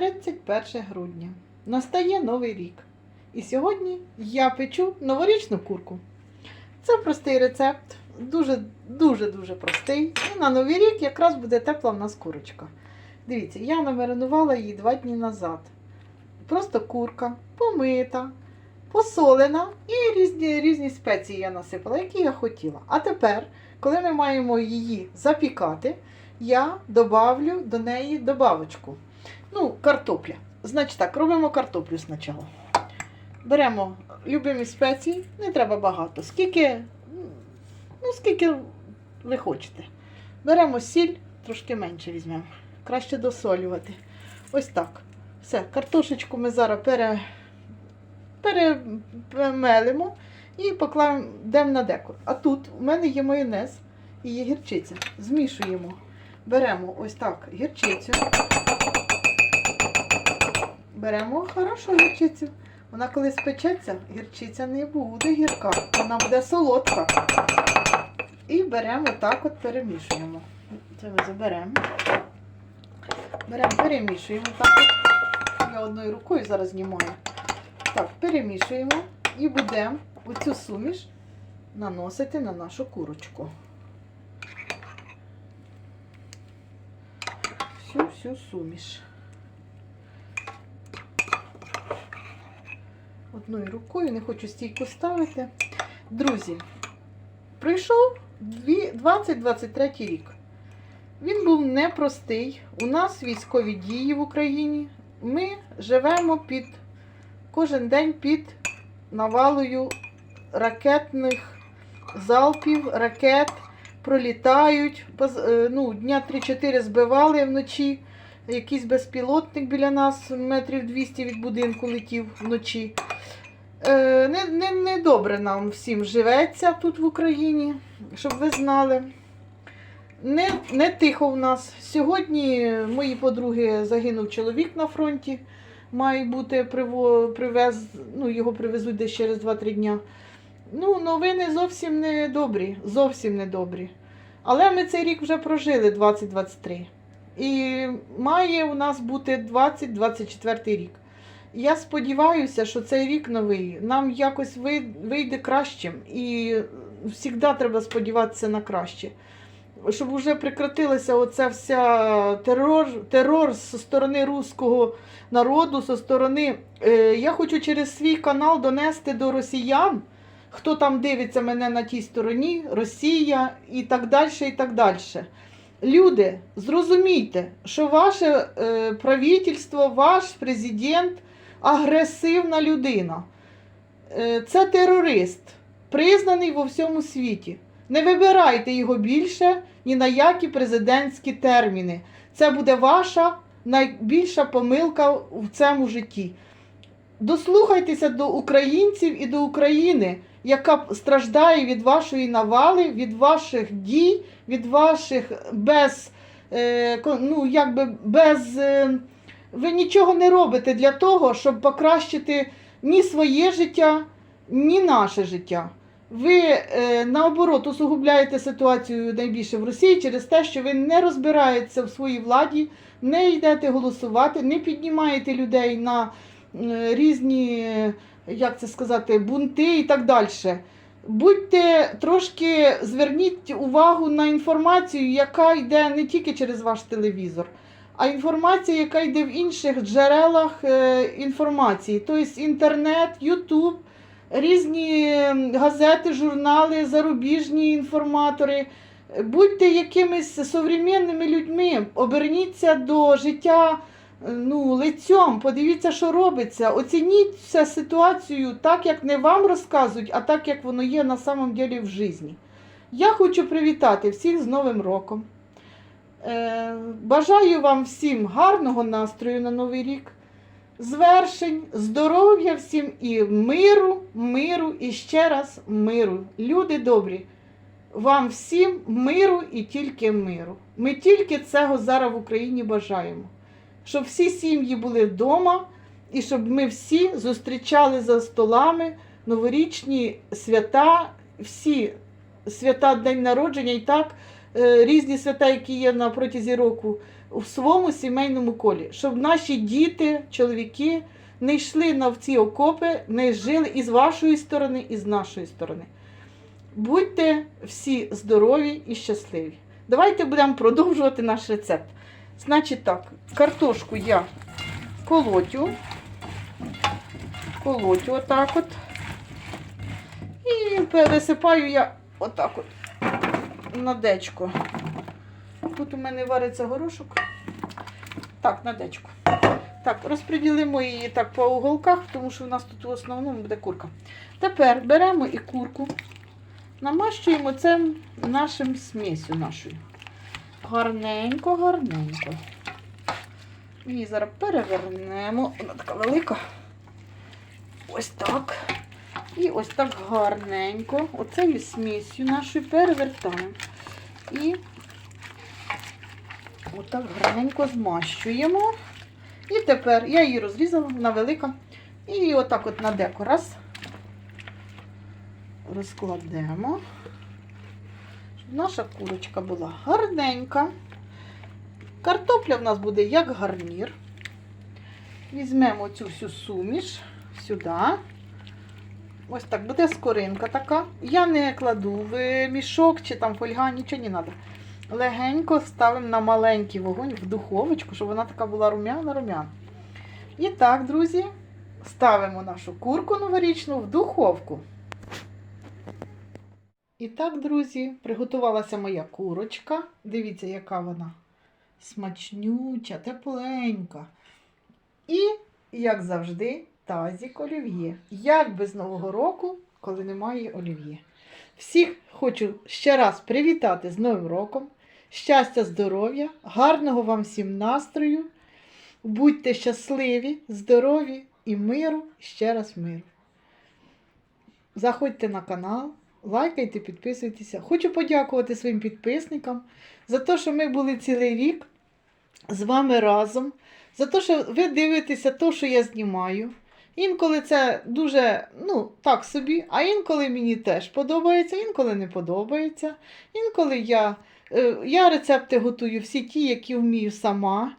31 грудня. Настає новий рік. І сьогодні я печу новорічну курку. Це простий рецепт, дуже дуже дуже простий. І на новий рік якраз буде тепла в нас курочка. Дивіться, я намаринувала її два дні назад. Просто курка, помита, посолена і різні, різні спеції я насипала, які я хотіла. А тепер, коли ми маємо її запікати, я добавлю до неї добавочку. Ну, картопля. Значить так, робимо картоплю спочатку. Беремо любимі спеції, не треба багато. Скільки, ну, скільки ви хочете. Беремо сіль, трошки менше візьмемо. Краще досолювати. Ось так. Все, картошечку ми зараз пере, перемелимо і покладемо на декор. А тут у мене є майонез і є гірчиця. Змішуємо. Беремо ось так гірчицю. Беремо хорошу гірчицю. Вона коли спечеться, гірчиця не буде гірка, вона буде солодка. І беремо так от перемішуємо. Це ми заберемо. Беремо, перемішуємо так от. Я одною рукою зараз знімаю. Так, перемішуємо і будемо оцю суміш наносити на нашу курочку. Всю всю суміш. Одною рукою, не хочу стійку ставити. Друзі, прийшов 2023 рік. Він був непростий. У нас військові дії в Україні. Ми живемо під кожен день під навалою ракетних залпів, ракет пролітають. Е, Ну, дня 3-4 збивали вночі. Якийсь безпілотник біля нас метрів 200 від будинку летів вночі. Е, не, не, не добре нам всім живеться тут в Україні, щоб ви знали. Не, не тихо в нас. Сьогодні мої подруги загинув чоловік на фронті. Має бути привез, ну, його привезуть десь через 2-3 дня. Ну, новини зовсім не добрі. Зовсім не добрі. Але ми цей рік вже прожили 2023. І має у нас бути 2024 рік. Я сподіваюся, що цей рік новий нам якось вийде кращим. І завжди треба сподіватися на краще. Щоб вже прекратилася оця вся терор, терор зі сторони руського народу, зі сторони. Е, я хочу через свій канал донести до росіян, хто там дивиться мене на тій стороні, Росія і так далі, і так далі. Люди, зрозумійте, що ваше е, правительство, ваш президент агресивна людина. Е, це терорист, признаний во всьому світі. Не вибирайте його більше ні на які президентські терміни. Це буде ваша найбільша помилка в цьому житті. Дослухайтеся до українців і до України, яка страждає від вашої навали, від ваших дій, від ваших без, е, ну, якби без. Ви нічого не робите для того, щоб покращити ні своє життя, ні наше життя. Ви е, наоборот усугубляєте ситуацію найбільше в Росії через те, що ви не розбираєтеся в своїй владі, не йдете голосувати, не піднімаєте людей на е, різні, як це сказати, бунти і так далі. Будьте трошки зверніть увагу на інформацію, яка йде не тільки через ваш телевізор, а інформація, яка йде в інших джерелах е, інформації, тобто інтернет, Ютуб, різні газети, журнали, зарубіжні інформатори. Будьте якимись современними людьми, оберніться до життя е, ну, лицьом, подивіться, що робиться. Оцініть цю ситуацію так, як не вам розказують, а так, як воно є на самом деле в житті. Я хочу привітати всіх з Новим роком. Е, Бажаю вам всім гарного настрою на Новий рік, звершень, здоров'я всім і миру, миру і ще раз миру. Люди добрі, вам всім миру і тільки миру. Ми тільки цього зараз в Україні бажаємо. Щоб всі сім'ї були вдома і щоб ми всі зустрічали за столами новорічні свята, всі свята День народження і так різні свята, які є на протязі року. в своєму сімейному колі, щоб наші діти, чоловіки не йшли на ці окопи, не жили і з вашої сторони, і з нашої сторони. Будьте всі здорові і щасливі. Давайте будемо продовжувати наш рецепт. Значить так, картошку я колотю, колотю отак от. І пересипаю я отак от на дечко. Тут у мене вариться горошок. Так, на дечко. Так, розподілимо її так по уголках, тому що в нас тут в основному буде курка. Тепер беремо і курку, намащуємо це нашим смісю нашою. Гарненько, гарненько. Її зараз перевернемо. Вона така велика. Ось так. І ось так гарненько. Оцею смісю нашою перевертаємо. І отак гарненько змащуємо. І тепер я її розрізала, вона велика. І отак от на деко раз. Розкладемо. Щоб наша курочка була гарненька. Картопля в нас буде як гарнір. Візьмемо цю всю суміш сюди. Ось так буде скоринка така. Я не кладу в мішок чи там фольга, нічого не треба. Легенько ставимо на маленький вогонь в духовочку, щоб вона така була рум'яна-рум'яна. І так, друзі, ставимо нашу курку новорічну в духовку. І так, друзі, приготувалася моя курочка. Дивіться, яка вона смачнюча, тепленька. І, як завжди, тазік олів'є. Як без Нового року, коли немає олів'є. Всіх хочу ще раз привітати з Новим роком. Щастя, здоров'я, гарного вам всім настрою. Будьте щасливі, здорові і миру, ще раз миру. Заходьте на канал, лайкайте, підписуйтеся. Хочу подякувати своїм підписникам за те, що ми були цілий рік з вами разом, за те, що ви дивитеся те, що я знімаю. Інколи це дуже, ну, так собі, а інколи мені теж подобається, інколи не подобається. Інколи я, е, я рецепти готую всі ті, які вмію сама.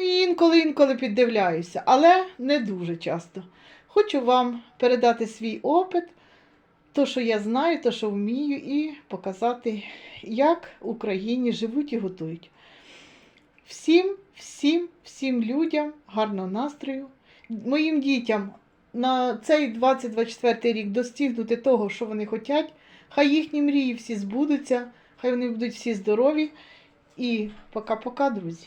І інколи інколи піддивляюся, але не дуже часто. Хочу вам передати свій опит, то, що я знаю, то, що вмію, і показати, як в Україні живуть і готують. Всім, всім, всім людям гарного настрою, моїм дітям на цей 2024 рік достигнути того, що вони хочуть. Хай їхні мрії всі збудуться, хай вони будуть всі здорові. І пока-пока, друзі.